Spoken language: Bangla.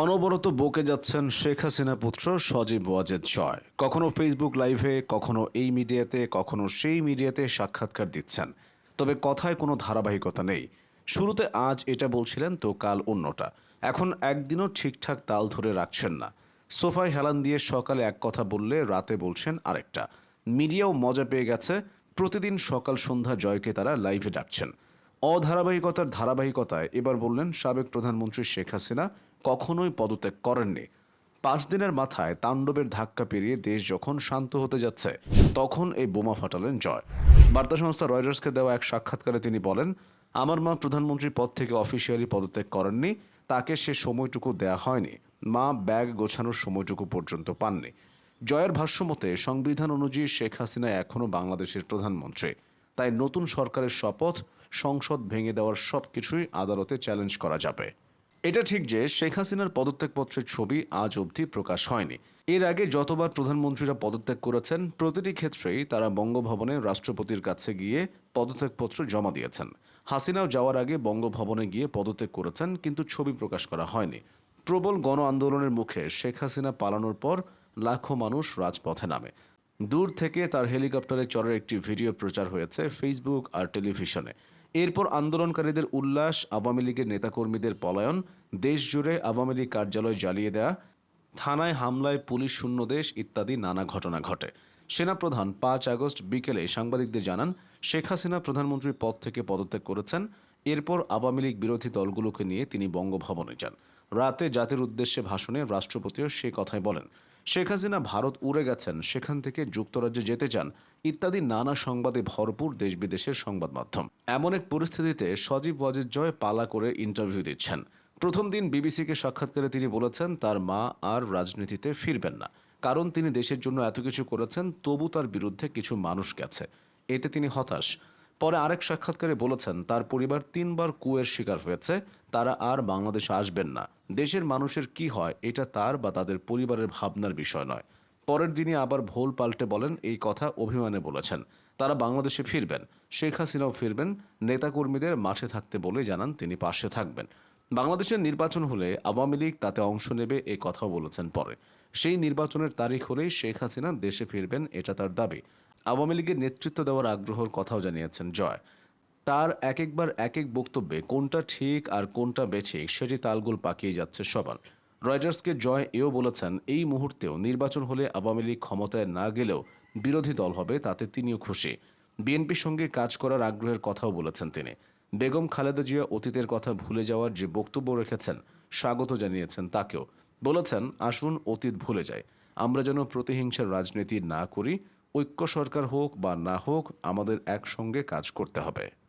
অনবরত বকে যাচ্ছেন শেখ হাসিনা পুত্র সজীব ওয়াজেদ জয়। কখনো ফেসবুক লাইভে কখনো এই মিডিয়াতে, কখনো সেই মিডিয়াতে সাক্ষাৎকার দিচ্ছেন। তবে কথায় কোনো ধারাবাহিকতা নেই। শুরুতে আজ এটা বলছিলেন, তো কাল অন্যটা। এখন একদিনও ঠিকঠাক তাল ধরে রাখছেন না। সোফায় হেলান দিয়ে সকালে এক কথা বললে রাতে বলছেন আরেকটা। মিডিয়াও মজা পেয়ে গেছে। প্রতিদিন সকাল সন্ধ্যা জয়কে তারা লাইভে ডাকছেন। অধারাবাহিকতার ধারাবাহিকতায় এবার বললেন সাবেক প্রধানমন্ত্রী শেখ হাসিনা কখনোই পদত্যাগ করেননি। পাঁচ দিনের মাথায় তাণ্ডবের ধাক্কা পেরিয়ে দেশ যখন শান্ত হতে যাচ্ছে, তখন এই বোমা ফাটালেন জয়। বার্তা সংস্থা রয়টার্সকে দেওয়া এক সাক্ষাৎকারে তিনি বলেন, আমার মা প্রধানমন্ত্রীর পদ থেকে অফিসিয়ালি পদত্যাগ করেননি, তাকে সে সময়টুকু দেয়া হয়নি। মা ব্যাগ গোছানোর সময়টুকু পর্যন্ত পাননি। জয়ের ভাষ্য মতে সংবিধান অনুযায়ী শেখ হাসিনা এখনও বাংলাদেশের প্রধানমন্ত্রী। তাই নতুন সরকারের শপথ সংসদ ভেঙে দেওয়ার সব কিছুই আদালতে চ্যালেঞ্জ করা যাবে। এটা ঠিক যে শেখ হাসিনার পদত্যাগপত্রের ছবি আজ অবধি প্রকাশ হয়নি। এর আগে যতবার প্রধানমন্ত্রীরা পদত্যাগ করেছেন, প্রতিটি ক্ষেত্রেই তারা বঙ্গভবনে রাষ্ট্রপতির কাছে গিয়ে পদত্যাগপত্র জমা দিয়েছেন। হাসিনাও যাওয়ার আগে বঙ্গভবনে গিয়ে পদত্যাগ করেছেন, কিন্তু ছবি প্রকাশ করা হয়নি। প্রবল গণ আন্দোলনের মুখে শেখ হাসিনা পালানোর পর লাখো মানুষ রাজপথে নামে। দূর থেকে তার হেলিকপ্টারে চড়ার একটি ভিডিও প্রচার হয়েছে ফেসবুক আর টেলিভিশনে। এরপর আন্দোলনকারীদের উল্লাস, আওয়ামী লীগের নেতাকর্মীদের পলায়ন, দেশজুড়ে আওয়ামী লীগ কার্যালয় জ্বালিয়ে দেয়া, থানায় হামলায় পুলিশ শূন্য দেশ ইত্যাদি নানা ঘটনা ঘটে। সেনাপ্রধান পাঁচ আগস্ট বিকেলে সাংবাদিকদের জানান, শেখ হাসিনা প্রধানমন্ত্রীর পদ থেকে পদত্যাগ করেছেন। এরপর আওয়ামী লীগ বিরোধী দলগুলোকে নিয়ে তিনি বঙ্গভবনে যান। রাতে জাতির উদ্দেশ্যে ভাষণে রাষ্ট্রপতিও সে কথাই বলেন। শেখ হাসিনা ভারত উড়ে গেছেন, সেখান থেকে যুক্তরাজ্যে যেতে চান, ইত্যাদি নানা সংবাদে ভরপুর দেশ বিদেশের সংবাদ মাধ্যম এমন এক পরিস্থিতিতে সজীব ওয়াজিদ জয় পালা করে ইন্টারভিউ দিচ্ছেন। প্রথম দিন বিবিসিকে সাক্ষাৎকারে তিনি বলেছেন, তার মা আর রাজনীতিতে ফিরবেন না। কারণ তিনি দেশের জন্য এত কিছু করেছেন, তবু তার বিরুদ্ধে কিছু মানুষ গেছে। এতে তিনি হতাশ। পরে আরেক সাক্ষাৎকারে বলেছেন, তার পরিবার তিনবার কুয়ের শিকার হয়েছে, তারা আর বাংলাদেশে আসবেন না। দেশের মানুষের কি হয়, এটা তার বা তাদের পরিবারের ভাবনার বিষয় নয়। পরের দিনই আবার ভোল পাল্টে বলেন, এই কথা অভিমানে বলেছেন। তারা বাংলাদেশে ফিরবেন, শেখ হাসিনাও ফিরবেন, নেতাকর্মীদের মাঠে থাকতে বলে জানান তিনি পাশে থাকবেন। বাংলাদেশের নির্বাচন হলে আওয়ামী লীগ তাতে অংশ নেবে এ কথাও বলেছেন পরে। সেই নির্বাচনের তারিখ হলেই শেখ হাসিনা দেশে ফিরবেন, এটা তার দাবি। আওয়ামী লীগের নেতৃত্ব দেওয়ার আগ্রহের কথাও জানিয়েছেন জয়। তার এক একবার এক এক বক্তব্যে কোনটা ঠিক আর কোনটা বেঠিক সেটি তালগোল পাকিয়ে যাচ্ছে সবার। রয়টার্সকে জয় এও বলেছেন, এই মুহূর্তেও নির্বাচন হলে আওয়ামী লীগ ক্ষমতায় না গেলেও বিরোধী দল হবে, তাতে তিনিও খুশি। বিএনপির সঙ্গে কাজ করার আগ্রহের কথাও বলেছেন তিনি। বেগম খালেদা জিয়া অতীতের কথা ভুলে যাওয়ার যে বক্তব্য রেখেছেন, স্বাগত জানিয়েছেন তাকেও। বলেছেন, আসুন অতীত ভুলে যায় আমরা যেন প্রতিহিংসার রাজনীতি না করি ঐক্য সরকার হোক বা না হোক আমাদের একসঙ্গে কাজ করতে হবে।